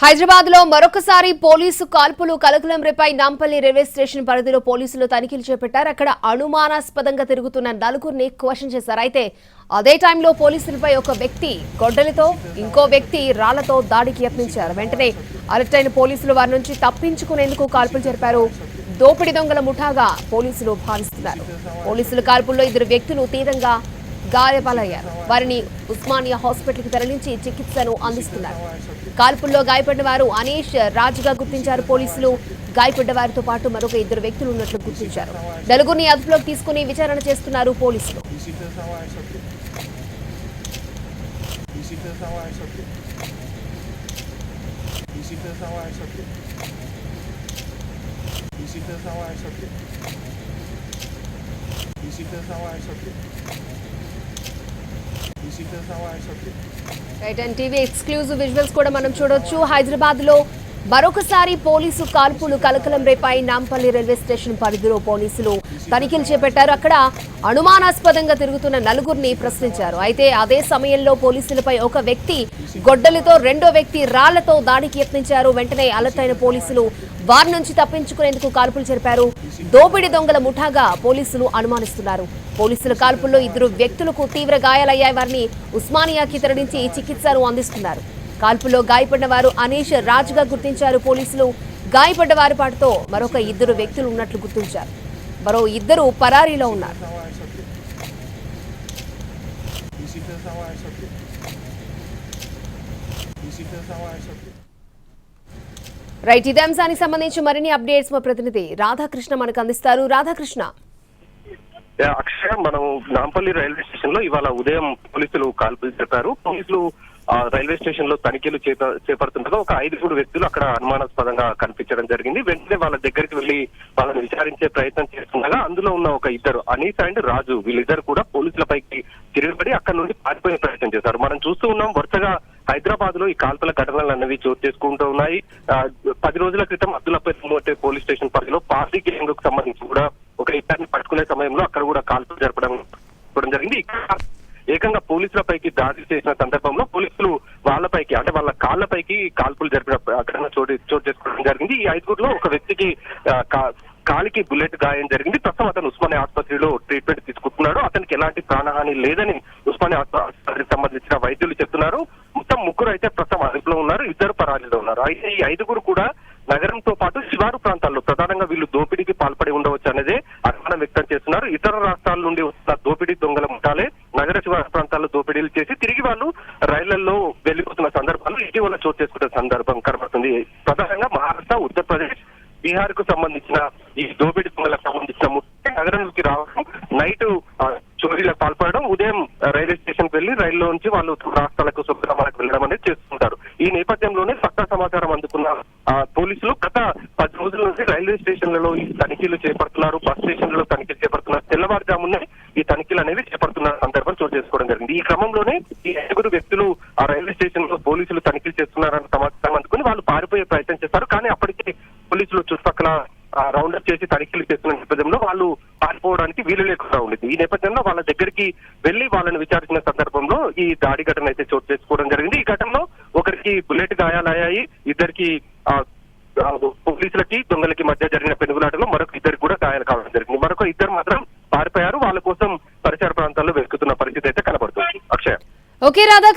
హైదరాబాద్లో మరొకసారి పోలీసు కాల్పులు కలకలం రేపై నాంపల్లి రైల్వే స్టేషన్ పరిధిలో పోలీసులు తనిఖీలు చేపట్టారు. అక్కడ అనుమానాస్పదంగా తిరుగుతున్న నలుగురిని క్వశ్చన్ చేశారు. అయితే అదే టైంలో పోలీసులపై ఒక వ్యక్తి గొడ్డలితో ఇంకో వ్యక్తి రాళ్ళతో దాడికి యత్నించారు. వెంటనే అరెస్ట్ అయిన పోలీసులు వారి నుంచి తప్పించుకునేందుకు కాల్పులు జరిపారు. దోపిడి దొంగల ముఠాగా పోలీసులు భావిస్తున్నారు. పోలీసుల కాల్పుల్లో ఇద్దరు వ్యక్తులు తీవ్రంగా గాయపాలయ్యారు. వారిని ఉస్మానియా హాస్పిటల్కి తరలించి చికిత్సను అందిస్తున్నారు. కాల్పుల్లో గాయపడిన వారు అనీష్ రాజుగా గుర్తించారు. పోలీసులు గాయపడ్డ వారితో పాటు మరొక ఇద్దరు వ్యక్తులు ఉన్నట్లు గుర్తించారు. నలుగురిని అదుపులోకి తీసుకుని విచారణ చేస్తున్నారు పోలీసులు. Right and TV exclusive visuals కూడా మనం చూడొచ్చు. హైదరాబాద్లో మరొకసారి పోలీసు కాల్పులు కలకలం రేపాయి నాంపల్లి రైల్వే స్టేషన్ పరిధిలో పోలీసులు తనిఖీలు చేపట్టారు. అక్కడ అనుమానాస్పదంగా తిరుగుతున్న నలుగురిని ప్రశ్నించారు. అయితే అదే సమయంలో పోలీసులపై ఒక వ్యక్తి గొడ్డలితో రెండో వ్యక్తి రాళ్ళతో దాడికి యత్నించారు. వెంటనే అలర్ట్ అయిన పోలీసులు వారి నుంచి తప్పించుకునేందుకు కాల్పులు జరిపారు. దోపిడీ దొంగల ముఠాగా పోలీసులు అనుమానిస్తున్నారు. పోలీసుల కాల్పుల్లో ఇద్దరు వ్యక్తులకు తీవ్ర గాయాలయ్యాయి. వారిని ఉస్మానియాకి తరలించి చికిత్సను అందిస్తున్నారు. కాల్పులో గాయపడిన వారు అనీష్ రాజుగా గుర్తించారు పోలీసులు. గాయపడ్డ వారి పాటుతో మరొక ఇద్దరు వ్యక్తులు ఉన్నట్లు గుర్తించారు. మరో ఇద్దరు పరారీలో ఉన్నారు. రైట్ ఇదే అంశానికి సంబంధించి మరిన్ని అప్డేట్స్ మా ప్రతినిధి రాధాకృష్ణ మనకు అందిస్తారు. రాధాకృష్ణ. అక్షయ మనం నాంపల్లి రైల్వే స్టేషన్లో ఇవాళ ఉదయం పోలీసులు కాల్పులు జరిపారు. పోలీసులు రైల్వే స్టేషన్లో తనిఖీలు చేపడుతుండగా ఒక ఐదుగురు వ్యక్తులు అక్కడ అనుమానాస్పదంగా కనిపించడం జరిగింది. వెంటనే వాళ్ళ దగ్గరికి వెళ్ళి వాళ్ళని విచారించే ప్రయత్నం చేస్తుండగా అందులో ఉన్న ఒక ఇద్దరు అనీస్ అండ్ రాజు వీళ్ళిద్దరు కూడా పోలీసులపైకి తిరగబడి అక్కడ నుండి పారిపోయే ప్రయత్నం చేశారు. మనం చూస్తూ ఉన్నాం వరుసగా హైదరాబాద్లో ఈ కాల్పుల ఘటనలు అనేవి చోటు చేసుకుంటూ ఉన్నాయి. పది రోజుల క్రితం అబ్దుల్లాపేట్ పోలీస్ స్టేషన్ పరిధిలో పార్టీ గ్యాంగ్కు సంబంధించి కూడా ఒక ఇద్దరిని పట్టుకునే సమయంలో అక్కడ కూడా కాల్పులు జరపడం జరిగింది. ఇక్కడ ఏకంగా పోలీసులపైకి దాడి చేసిన సందర్భంలో పోలీసులు వాళ్ళపైకి అంటే వాళ్ళ కాళ్ళపైకి కాల్పులు జరిపిన అక్కడ చోటు చోటు చేసుకోవడం జరిగింది. ఈ ఐదుగురులో ఒక వ్యక్తికి కాలికి బుల్లెట్ గాయం జరిగింది. ప్రస్తుతం అతను ఉస్మానియా ఆసుపత్రిలో ట్రీట్మెంట్ తీసుకుంటున్నాడు. అతనికి ఎలాంటి ప్రాణహాని లేదని ఉస్మానియా ఆసుపత్రికి సంబంధించిన వైద్యులు చెప్తున్నారు. మొత్తం ముగ్గురు అయితే ప్రస్తుతం అదుపులో ఉన్నారు. ఇద్దరు పరారీలో ఉన్నారు. అయితే ఈ ఐదుగురు కూడా నగరం శివారు ప్రాంతాల్లో ప్రధానంగా వీళ్ళు దోపిడీకి పాల్పడి ఉండవచ్చు అనేది అనుమానం వ్యక్తం చేస్తున్నారు. ఇతర రాష్ట్రాల నుండి వస్తున్న దోపిడీ దొంగల ముఠాలే నగర శివారు ప్రాంతాల్లో దోపిడీలు చేసి తిరిగి వాళ్ళు రైళ్ళలో వెళ్ళిపోతున్న సందర్భాలు ఇటీవల చోటు చేసుకున్న సందర్భం కనబడుతుంది. ప్రధానంగా మహారాష్ట్ర ఉత్తరప్రదేశ్ బీహార్కు సంబంధించిన ఈ దోపిడీ దొంగలకు సంబంధించిన ముఖ్య నగరంలోకి రావడం నైట్ చోరీలకు పాల్పడడం ఉదయం రైల్వే స్టేషన్కు వెళ్ళి రైల్లో నుంచి వాళ్ళు రాష్ట్రాలకు స్వగ్రామాలకు వెళ్ళడం అనేది చేస్తుంటారు. ఈ నేపథ్యంలోనే పక్కా సమాచారం అందుకున్న పోలీసులు గత పది రోజుల నుంచి రైల్వే స్టేషన్లలో ఈ తనిఖీలు చేపడుతున్నారు బస్ స్టేషన్లలో తనిఖీలు చేపడుతున్నారు. తెల్లవారుజామునే ఈ తనిఖీలు అనేవి చేపడుతున్న సందర్భం చోటు చేసుకోవడం జరిగింది. ఈ క్రమంలోనే ఈ ఐదుగురు వ్యక్తులు ఆ రైల్వే స్టేషన్లో పోలీసులు తనిఖీలు చేస్తున్నారన్న సమాచారం అందుకుని వాళ్ళు పారిపోయే ప్రయత్నం చేస్తారు. కానీ అప్పటికే పోలీసులు చుట్టుపక్కల రౌండప్ చేసి తనిఖీలు చేస్తున్న నేపథ్యంలో వాళ్ళు పారిపోవడానికి వీలు లేకుండా ఉండేది. ఈ నేపథ్యంలో వాళ్ళ దగ్గరికి వెళ్ళి వాళ్ళని విచారించిన సందర్భంలో ఈ దాడి ఘటన అయితే చోటు చేసుకోవడం జరిగింది ఇద్దరికి బుల్లెట్ గాయాలయ్యాయి. ఇద్దరికి పోలీసులకి దొంగలకి మధ్య జరిగిన పెనుగులాటలో మరొక ఇద్దరికి కూడా గాయాలు కావడం జరిగింది. మరొక ఇద్దరు మాత్రం పారిపోయారు. వాళ్ళ కోసం పరిసర ప్రాంతాల్లో వెతుకుతున్న పరిస్థితి అయితే కనబడుతుంది. అక్షయ. ఓకే రాధా